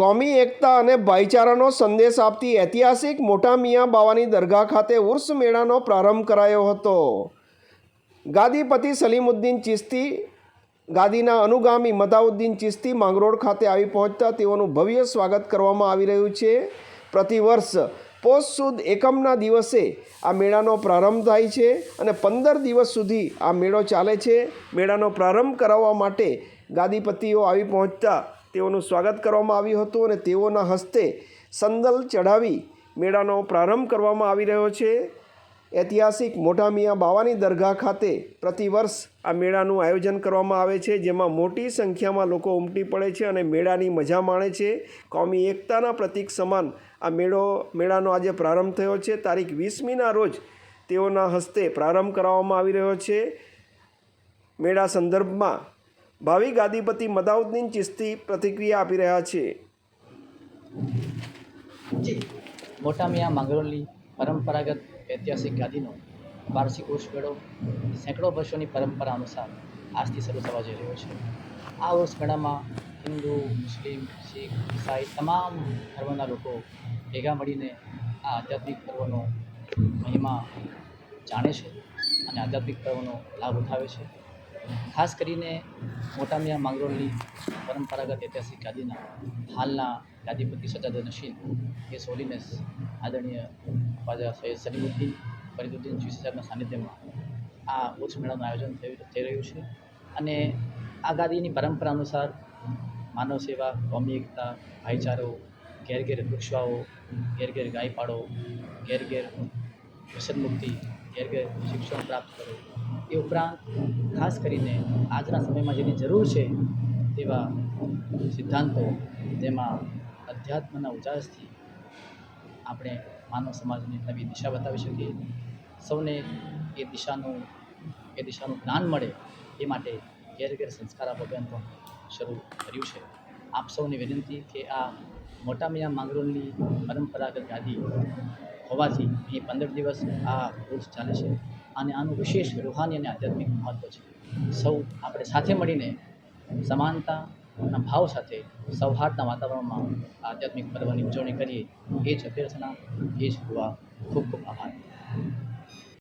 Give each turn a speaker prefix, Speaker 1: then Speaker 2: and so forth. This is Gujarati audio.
Speaker 1: કોમી એકતા અને ભાઈચારાનો સંદેશ આપતી ઐતિહાસિક મોટા મિયા બાવાની દરગાહ ખાતે ઉર્સ મેળાનો પ્રારંભ કરાયો હતો. ગાદીપતિ સલીમુદ્દીન ચિસ્તી ગાદીના અનુગામી મતાઉદ્દીન ચિસ્તી માંગરોળ ખાતે આવી પહોંચતા તેઓનું ભવ્ય સ્વાગત કરવામાં આવી રહ્યું છે. પ્રતિવર્ષ પોષ સુદ એકમના દિવસે આ મેળાનો પ્રારંભ થાય છે અને પંદર દિવસ સુધી આ મેળો ચાલે છે. મેળાનો પ્રારંભ કરાવવા માટે ગાદીપતિઓ આવી પહોંચતા તેઓનું સ્વાગત કરવામાં આવ્યું હતું અને તેઓના હસ્તે સંદલ ચઢાવી મેળાનો પ્રારંભ કરવામાં આવી રહ્યો છે. ઐતિહાસિક મોટા મિયા બાવાની દરગાહ ખાતે પ્રતિવર્ષ આ મેળાનું આયોજન કરવામાં આવે છે, જેમાં મોટી સંખ્યામાં લોકો ઉમટી પડે છે અને મેળાની મજા માણે છે. કોમી એકતાના પ્રતીક સમાન આ મેળો, મેળાનો આજે પ્રારંભ થયો છે. તારીખ વીસમીના રોજ તેઓના હસ્તે પ્રારંભ કરાવવામાં આવી રહ્યો છે. મેળા સંદર્ભમાં ભાવિ ગાદીપતિ મદાઉદ્દીન ચિસ્તી પ્રતિક્રિયા આપી રહ્યા છે.
Speaker 2: મોટા મિયા માંગરોળની પરંપરાગત ઐતિહાસિક ગાદીનો વાર્ષિક ઉર્ષ સેંકડો વર્ષોની પરંપરા અનુસાર આજથી શરૂ થવા જઈ રહ્યો છે. આ ઉર્ષ હિન્દુ, મુસ્લિમ, શીખ, ઈસાઈ તમામ ધર્મના લોકો ભેગા મળીને આ આધ્યાત્મિક પર્વનો મહિમા જાણે છે અને આધ્યાત્મિક પર્વનો લાભ ઉઠાવે છે. ખાસ કરીને મોટામિયા માંગરોળની પરંપરાગત ઐતિહાસિક ગાદીના હાલના ગાદીપતિ સજાદ નશીન એ સોલીને આદરણીય ખ્વાજા સૈયદ સલીમુદ્દીન ફરીદુદ્દીન જીસી સાહેબના સાનિધ્યમાં આ ઉચ્ચ મેળાનું આયોજન થયું, થઈ રહ્યું છે. અને આ ગાદીની પરંપરા અનુસાર માનવ સેવા કોમી એકતા, ભાઈચારો ઘેર ઘેર વૃક્ષવાઓ ઘેર ઘેર ગાય પાડો ઘેર ઘેર વ્યસન મુક્તિ ઘેર શિક્ષણ પ્રાપ્ત કરો. એ ઉપરાંત ખાસ કરીને આજના સમયમાં જેની જરૂર છે તેવા સિદ્ધાંતો જેમાં અધ્યાત્મના ઉજાસથી આપણે માનવ સમાજને નવી દિશા બતાવી શકીએ. સૌને એ દિશાનું એ દિશાનું જ્ઞાન મળે એ માટે ઘેર ઘેર સંસ્કાર અભિયાન પણ શરૂ કર્યું છે. આપ સૌને વિનંતી કે આ મોટા મિયા માંગરોળની પરંપરાગત ગાદી હોવાથી અહીં પંદર દિવસ આ કોર્સ ચાલે છે અને આનું વિશેષ રૂહાની અને આધ્યાત્મિક મહત્ત્વ છે. સૌ આપણે સાથે મળીને સમાનતાના ભાવ સાથે સૌહાર્દના વાતાવરણમાં આધ્યાત્મિક પર્વની ઉજવણી કરીએ. એ જ અભ્યર્થના, એ જ હોવા ખૂબ ખૂબ આભાર.